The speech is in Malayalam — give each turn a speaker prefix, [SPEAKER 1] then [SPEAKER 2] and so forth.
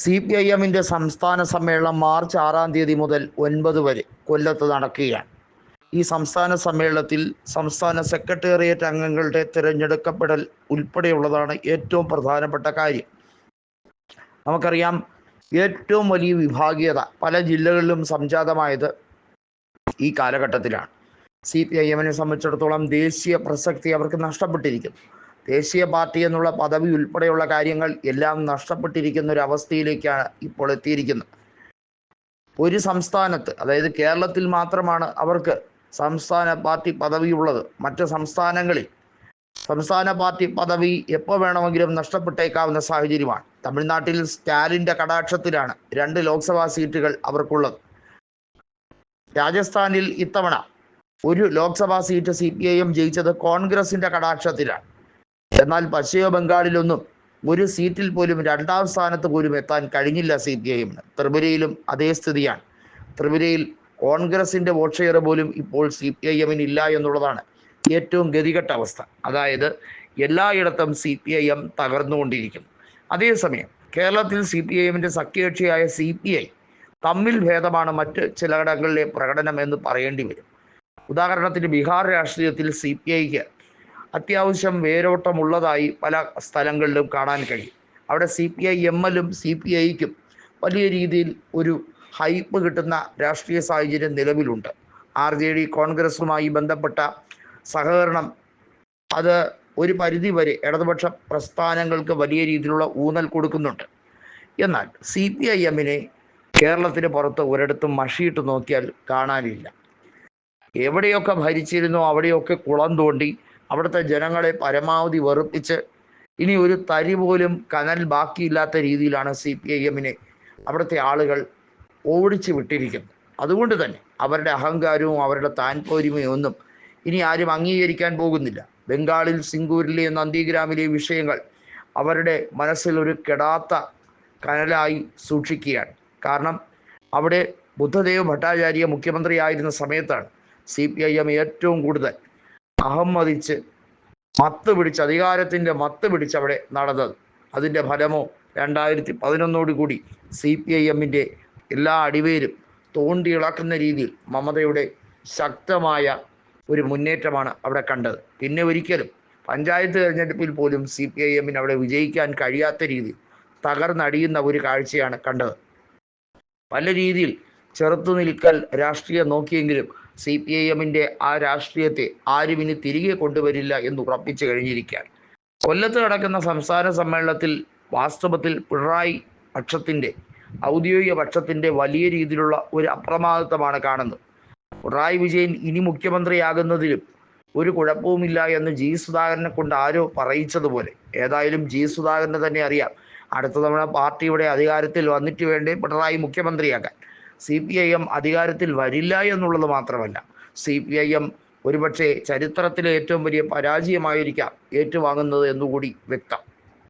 [SPEAKER 1] സി പി ഐ എമ്മിന്റെ സംസ്ഥാന സമ്മേളനം മാർച്ച് ആറാം തീയതി മുതൽ ഒൻപത് വരെ കൊല്ലത്ത് നടക്കുകയാണ്. ഈ സംസ്ഥാന സമ്മേളനത്തിൽ സംസ്ഥാന സെക്രട്ടേറിയറ്റ് അംഗങ്ങളുടെ തിരഞ്ഞെടുക്കപ്പെടൽ ഉൾപ്പെടെയുള്ളതാണ് ഏറ്റവും പ്രധാനപ്പെട്ട കാര്യം. നമുക്കറിയാം ഏറ്റവും വലിയ വിഭാഗീയത പല ജില്ലകളിലും സംജാതമായത് ഈ കാലഘട്ടത്തിലാണ്. സി പി ഐ എമ്മിനെ സംബന്ധിച്ചിടത്തോളം ദേശീയ പ്രസക്തി അവർക്ക് നഷ്ടപ്പെട്ടിരിക്കുന്നു. ദേശീയ പാർട്ടി എന്നുള്ള പദവി ഉൾപ്പെടെയുള്ള കാര്യങ്ങൾ എല്ലാം നഷ്ടപ്പെട്ടിരിക്കുന്ന ഒരു അവസ്ഥയിലേക്കാണ് ഇപ്പോൾ എത്തിയിരിക്കുന്നത്. ഒരു സംസ്ഥാനത്ത് അതായത് കേരളത്തിൽ മാത്രമാണ് അവർക്ക് സംസ്ഥാന പാർട്ടി പദവിയുള്ളത് മറ്റ് സംസ്ഥാനങ്ങളിൽ സംസ്ഥാന പാർട്ടി പദവി എപ്പോൾ വേണമെങ്കിലും നഷ്ടപ്പെട്ടേക്കാവുന്ന സാഹചര്യമാണ്. തമിഴ്നാട്ടിൽ സ്റ്റാലിന്റെ കടാക്ഷത്തിലാണ് രണ്ട് ലോക്സഭാ സീറ്റുകൾ അവർക്കുള്ളത്. രാജസ്ഥാനിൽ ഇത്തവണ ഒരു Lok Sabha seat C P I M ജയിച്ചത് കോൺഗ്രസിന്റെ കടാക്ഷത്തിലാണ്. എന്നാൽ പശ്ചിമ ബംഗാളിലൊന്നും ഒരു സീറ്റിൽ പോലും രണ്ടാം സ്ഥാനത്ത് പോലും എത്താൻ കഴിഞ്ഞില്ല സി പി ഐ എമ്മിന് ത്രിപുരയിലും അതേ സ്ഥിതിയാണ്. ത്രിപുരയിൽ കോൺഗ്രസിന്റെ വോട്ട് ഷെയർ പോലും ഇപ്പോൾ സി പി ഐ എമ്മിന് ഇല്ല എന്നുള്ളതാണ് ഏറ്റവും ഗതികെട്ട അവസ്ഥ. അതായത് എല്ലായിടത്തും സി പി ഐ എം തകർന്നുകൊണ്ടിരിക്കുന്നു. അതേസമയം കേരളത്തിൽ സി പി ഐ എമ്മിന്റെ സഖ്യകക്ഷിയായ സി പി ഐ തമ്മിൽ ഭേദമാണ് മറ്റ് ചിലയിടങ്ങളിലെ പ്രകടനം എന്ന് പറയേണ്ടി വരും. ഉദാഹരണത്തിന് ബീഹാർ രാഷ്ട്രീയത്തിൽ സി പി ഐക്ക് അത്യാവശ്യം വേരോട്ടമുള്ളതായി പല സ്ഥലങ്ങളിലും കാണാൻ കഴിയും. അവിടെ സി പി ഐ എം എല്ലും സി പി ഐക്കും വലിയ രീതിയിൽ ഒരു ഹൈപ്പ് കിട്ടുന്ന രാഷ്ട്രീയ സാഹചര്യം നിലവിലുണ്ട്. ആർ ജെ ഡി കോൺഗ്രസുമായി ബന്ധപ്പെട്ട സഹകരണം അത് ഒരു പരിധി വരെ ഇടതുപക്ഷ പ്രസ്ഥാനങ്ങൾക്ക് വലിയ രീതിയിലുള്ള ഊന്നൽ കൊടുക്കുന്നുണ്ട്. എന്നാൽ സി പി ഐ എമ്മിനെ കേരളത്തിന് പുറത്ത് ഒരിടത്തും മഷിയിട്ട് നോക്കിയാൽ കാണാനില്ല. എവിടെയൊക്കെ ഭരിച്ചിരുന്നോ അവിടെയൊക്കെ കുളം തോണ്ടി അവിടുത്തെ ജനങ്ങളെ പരമാവധി വെറുപ്പിച്ച് ഇനി ഒരു തരി പോലും കനൽ ബാക്കിയില്ലാത്ത രീതിയിലാണ് സി പി ഐ എമ്മിനെ അവിടുത്തെ ആളുകൾ ഓടിച്ചു വിട്ടിരിക്കുന്നത്. അതുകൊണ്ട് തന്നെ അവരുടെ അഹങ്കാരവും അവരുടെ താൻപോരിമയും ഒന്നും ഇനി ആരും അംഗീകരിക്കാൻ പോകുന്നില്ല. ബംഗാളിൽ സിംഗൂരിലെ നന്ദിഗ്രാമിലെ വിഷയങ്ങൾ അവരുടെ മനസ്സിൽ ഒരു കെടാത്ത കനലായി സൂക്ഷിക്കുകയാണ്. കാരണം അവിടെ ബുദ്ധദേവ് ഭട്ടാചാര്യ മുഖ്യമന്ത്രിയായിരുന്ന സമയത്താണ് സി പി ഐ എം ഏറ്റവും കൂടുതൽ അഹമ്മതിച്ച് മത്ത് പിടിച്ച് അധികാരത്തിന്റെ മത്ത് പിടിച്ച് അവിടെ നടന്നത്. അതിന്റെ ഫലമോ രണ്ടായിരത്തി പതിനൊന്നോട് കൂടി സി പി ഐ എമ്മിന്റെ എല്ലാ അടിവേരും തോണ്ടി ഇളക്കുന്ന രീതിയിൽ മമതയുടെ ശക്തമായ ഒരു മുന്നേറ്റമാണ് അവിടെ കണ്ടത്. പിന്നെ ഒരിക്കലും പഞ്ചായത്ത് തിരഞ്ഞെടുപ്പിൽ പോലും സി പി ഐ എമ്മിന് അവിടെ വിജയിക്കാൻ കഴിയാത്ത രീതിയിൽ തകർന്നടിയുന്ന ഒരു കാഴ്ചയാണ് കണ്ടത്. പല രീതിയിൽ ചെറുത്തു നിൽക്കൽ രാഷ്ട്രീയം നോക്കിയെങ്കിലും സി പി ഐ എമ്മിന്റെ ആ രാഷ്ട്രീയത്തെ ആരും ഇനി തിരികെ കൊണ്ടുവരില്ല എന്ന് ഉറപ്പിച്ചു കഴിഞ്ഞിരിക്കുകയാണ്. കൊല്ലത്ത് നടക്കുന്ന സംസ്ഥാന സമ്മേളനത്തിൽ വാസ്തവത്തിൽ പിണറായി പക്ഷത്തിന്റെ ഔദ്യോഗിക പക്ഷത്തിന്റെ വലിയ രീതിയിലുള്ള ഒരു അപ്രമാദിത്വമാണ് കാണുന്നത്. പിണറായി വിജയൻ ഇനി മുഖ്യമന്ത്രിയാകുന്നതിലും ഒരു കുഴപ്പവുമില്ല എന്ന് ജി സുധാകരനെ കൊണ്ട് ആരോ പറയിച്ചതുപോലെ. ഏതായാലും ജി സുധാകരനെ തന്നെ അറിയാം. അടുത്ത തവണ പാർട്ടിയുടെ അധികാരത്തിൽ വന്നിട്ട് വേണ്ടേ പിണറായി മുഖ്യമന്ത്രിയാക്കാൻ സി പി ഐ എം അധികാരത്തിൽ വരില്ല എന്നുള്ളത് മാത്രമല്ല സി പി ഐ എം ഒരുപക്ഷെ ചരിത്രത്തിലെ ഏറ്റവും വലിയ പരാജയമായിരിക്കാം ഏറ്റുവാങ്ങുന്നത് എന്നുകൂടി വ്യക്തം.